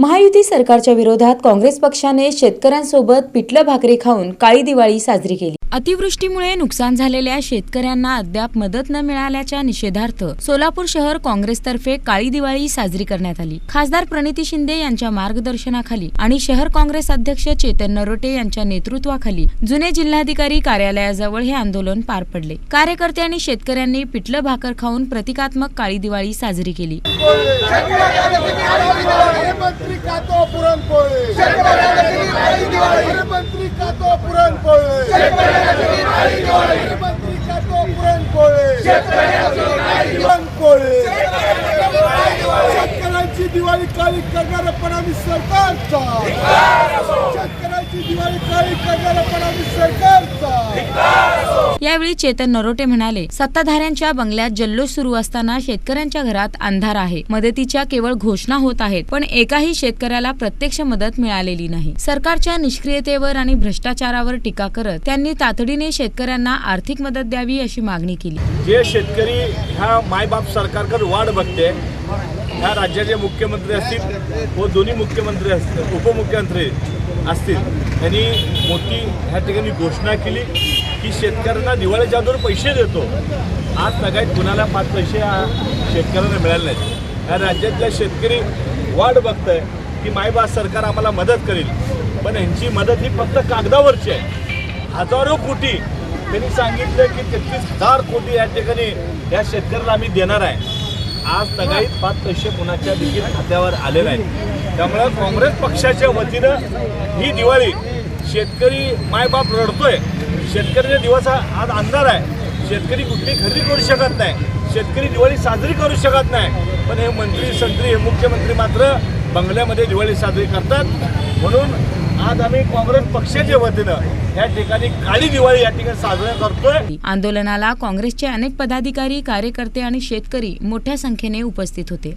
महायुती सरकारच्या विरोधात काँग्रेस पक्षाने शेतकऱ्यांसोबत पिठलं भाकरी खाऊन काळी दिवाळी साजरी केली. अतिवृष्टीमुळे नुकसान झालेल्या शेतकऱ्यांना अद्याप मदत न मिळाल्याच्या निषेधार्थ सोलापूर शहर काँग्रेसतर्फे काळी दिवाळी साजरी करण्यात आली. खासदार प्रणिती शिंदे यांच्या मार्गदर्शनाखाली आणि शहर काँग्रेस अध्यक्ष चेतन नरोटे यांच्या नेतृत्वाखाली जुने जिल्हाधिकारी कार्यालयाजवळ हे आंदोलन पार पडले. कार्यकर्ते आणि शेतकऱ्यांनी पिठलं भाकर खाऊन प्रतिकात्मक काळी दिवाळी साजरी केली मंत्री का तो पुरणपोळी मंत्री का तो पुरणपोळी मंत्री का तो पुरणपोळी शेतकऱ्यांची दिवाळी काळी करणारा पण आम्ही सरकारचा. शेतकऱ्यांची दिवाळी काळी करणारा पण आम्ही यावेळी चेतन नरोटे म्हणाले सत्ताधाऱ्यांच्या बंगल्यात जल्लोष सुरू असताना शेतकऱ्यांच्या घरात अंधार आहे. मदतीच्या केवळ घोषणा होत आहेत पण एकाही शेतकऱ्याला प्रत्यक्ष मदत मिळालेली नाही. सरकारच्या निष्क्रियतेवर आणि भ्रष्टाचारावर टीका करत त्यांनी तातडीने शेतकऱ्यांना आर्थिक मदत द्यावी अशी मागणी केली. जे शेतकरी ह्या मायबाप सरकारकडे वाट बघते ह्या राज्याचे मुख्यमंत्री असतील व दोन्ही मुख्यमंत्री असतील उपमुख्यमंत्री असतील त्यांनी मोठी ह्या ठिकाणी घोषणा केली. की शेतकऱ्यांना दिवाळीच्या अगोदर पैसे देतो. आज सगळ्यात कुणाला पाच पैसे शेतकऱ्यांना मिळाले नाहीत. ह्या राज्यातल्या शेतकरी वाट बघतंय की मायबाप सरकार आम्हाला मदत करेल. पण यांची मदत ही फक्त कागदावरची आहे. हजारो कोटी त्यांनी सांगितलं की तेहतीस हजार कोटी या ठिकाणी या शेतकऱ्याला आम्ही देणार आहे. आज सगळीत पाच पैसे कुणाच्या देखील खात्यावर आलेले आहेत. त्यामुळं काँग्रेस पक्षाच्या वतीनं ही दिवाळी शेतकरी मायबाप रडतोय. शेतकऱ्याच्या दिवस हा आज अंधार आहे. शेतकरी कुठली खरेदी करू शकत नाही. शेतकरी दिवाळी साजरी करू शकत नाही. पण हे मंत्री संत्री हे मुख्यमंत्री मात्र बंगल्यामध्ये दिवाळी साजरी करतात. म्हणून आज आम्ही काँग्रेस पक्षाच्या वतीनं या ठिकाणी काळी दिवाळी या ठिकाणी साजरा करतोय. आंदोलनाला काँग्रेसचे अनेक पदाधिकारी कार्यकर्ते आणि शेतकरी मोठ्या संख्येने उपस्थित होते.